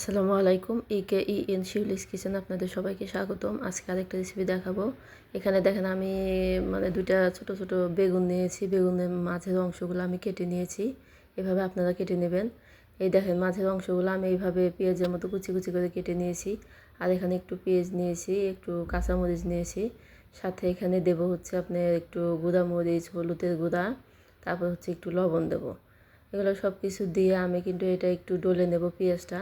আসসালামু আলাইকুম ইকে E N Shiuli's kitchen আপনাদের সবাইকে স্বাগতম। আজকে আরেকটা রেসিপি দেখাবো। এখানে দেখেন আমি মানে দুইটা ছোট ছোট বেগুন নিয়েছি, বেগুনের মাঝের অংশগুলো আমি কেটে নিয়েছি। এভাবে আপনারা কেটে নেবেন। এই দেখেন মাঝের অংশগুলো আমি এইভাবে পেঁয়াজের মতো কুচি কুচি করে কেটে নিয়েছি। আর এখানে একটু পেঁয়াজ নিয়েছি, একটু কাঁচামরিচ নিয়েছি। সাথে এখানে দেব হচ্ছে আপনার একটু গুঁড়া মরিচ, হলুদের গুঁড়া, তারপর হচ্ছে একটু লবণ দেবো। এগুলো সব কিছু দিয়ে আমি কিন্তু এটা একটু ডলে নেব পেঁয়াজটা।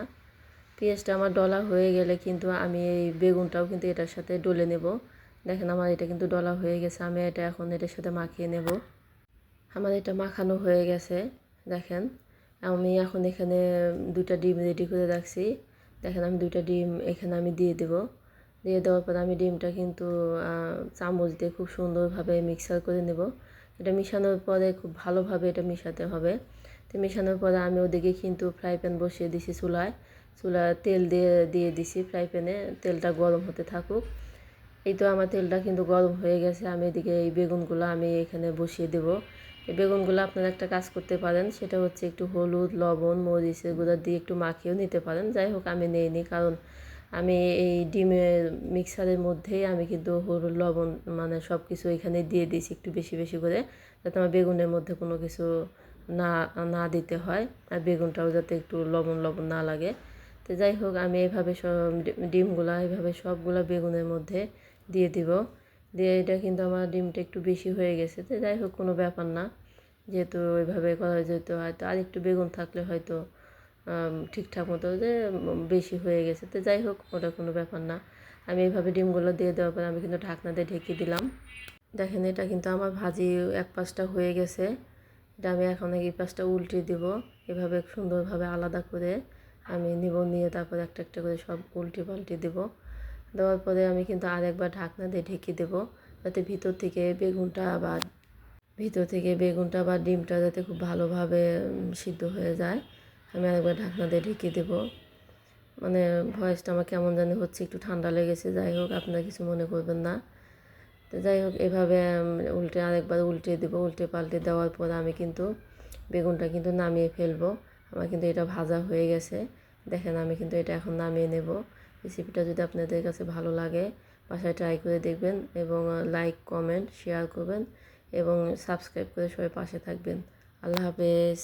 পেঁয়াজটা আমার ডলা হয়ে গেলে কিন্তু আমি এই বেগুনটাও কিন্তু এটার সাথে ডলে নেব। দেখেন আমার এটা কিন্তু ডলা হয়ে গেছে, আমি এটা এখন এটার সাথে মাখিয়ে নেব। আমার এটা মাখানো হয়ে গেছে, দেখেন। আমি এখন এখানে দুইটা ডিম রেডি করে রাখছি। দেখেন আমি দুইটা ডিম এখানে আমি দিয়ে দেব। দিয়ে দেওয়ার পর আমি ডিমটা কিন্তু চামচ দিয়ে খুব সুন্দরভাবে মিক্সার করে নেব। এটা মিশানোর পরে খুব ভালোভাবে এটা মিশাতে হবে। তো মেশানোর পরে আমি ওদিকে কিন্তু ফ্রাই প্যান বসিয়ে দিছি চুলায়। চুলা তেল দিয়ে দিয়ে দিছি ফ্রাই প্যানে। তেলটা গরম হতে থাকুক। এই তো আমার তেলটা কিন্তু গরম হয়ে গেছে। আমি এদিকে এই বেগুনগুলো আমি এখানে বসিয়ে দেব। এই বেগুনগুলো আপনারা একটা কাজ করতে পারেন। সেটা হচ্ছে একটু হলুদ, লবণ, মরিচের গুঁড়া দিয়ে একটু মাখিয়েও নিতে পারেন। যাই হোক, আমি নিইনি কারণ আমি এই ডিমের মিক্সারের মধ্যেই আমি কিন্তু হলুদ, লবণ মানে সব কিছু এখানে দিয়ে দিয়েছি একটু বেশি বেশি করে। যাতে আমার বেগুনের মধ্যে কোনো কিছু না না দিতে হয়। আর বেগুনটাও যাতে একটু লবণ লবণ না লাগে। তো যাই হোক, আমি এভাবে সব ডিমগুলো, এভাবে সবগুলো বেগুনের মধ্যে দিয়ে দিব। দিয়ে এটা কিন্তু আমার ডিমটা একটু বেশি হয়ে গেছে। তো যাই হোক, কোনো ব্যাপার না। যেহেতু ওইভাবে করা যেত হয়তো আর একটু বেগুন থাকলে হয়তো ঠিকঠাক মতো যে বেশি হয়ে গেছে। তো যাই হোক, ওটা কোনো ব্যাপার না। আমি এইভাবে ডিমগুলো দিয়ে দেওয়ার পরে আমি কিন্তু ঢাকনা দিয়ে ঢেকে দিলাম। দেখেন, এটা কিন্তু আমার ভাজি এক পাশটা হয়ে গেছে। এটা আমি এখন এই পাশটা উল্টে দিব। এভাবে সুন্দরভাবে আলাদা করে আমি নিব, নিয়ে তারপর একটা একটা করে সব উল্টে পাল্টে দেবো। দেওয়ার পরে আমি কিন্তু আরেকবার ঢাকনা দিয়ে ঢেকে দেবো, যাতে ভিতর থেকে বেগুনটা বা ভিতর থেকে বেগুনটা বা ডিমটা যাতে খুব ভালোভাবে সিদ্ধ হয়ে যায়, আমি আরেকবার ঢাকনা দিয়ে ঢেকে দেবো। মানে ভয়েসটা আমার কেমন জানি হচ্ছে, একটু ঠান্ডা লেগেছে, যাই হোক আপনারা কিছু মনে করবেন না। তো যাই হোক, এভাবে উল্টে আরেকবার উল্টে দেবো উল্টে পাল্টে দেওয়ার পর আমি কিন্তু বেগুনটা কিন্তু নামিয়ে ফেলব। আমার কিন্তু এটা ভাজা হয়ে গেছে। দেখেন আমি কিন্তু এটা এখন নামিয়ে নেব। রেসিপিটা যদি আপনাদের কাছে ভালো লাগে, বাসায় ট্রাই করে দেখবেন এবং লাইক কমেন্ট শেয়ার করবেন এবং সাবস্ক্রাইব করে সবাই পাশে থাকবেন। আল্লাহ হাফেজ।